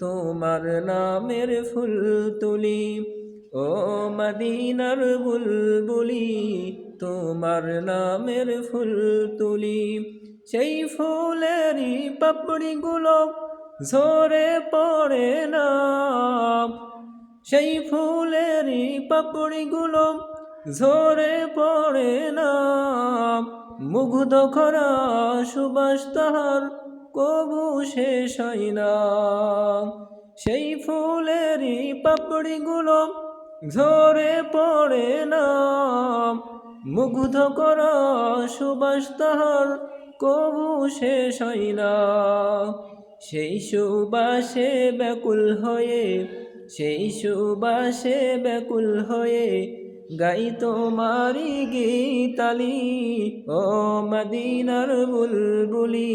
তোমার নামের ফুল তুলি। ও মদিনার বুলবুলি, তোমার নামের ফুল তুলি। সেই ফুলেরই পাপড়িগুলো ঝরে পড়ে না। সেই ফুলেরই পাপড়িগুলো ঝরে পড়ে না। মুগ্ধ করা সুবাস তাহার কবু শেষ হয় না। সেই ফুলেরই পাপড়িগুলো ঝরে পড়ে না। মুগ্ধ করা সুবাস তাহার কবু শেষ হয় না। সেই সুবাসে ব্যাকুল হয়ে, সেই সুবাসে ব্যাকুল হয়ে গাই তোমারি গীতালি, ও মদিনার বুলবুলি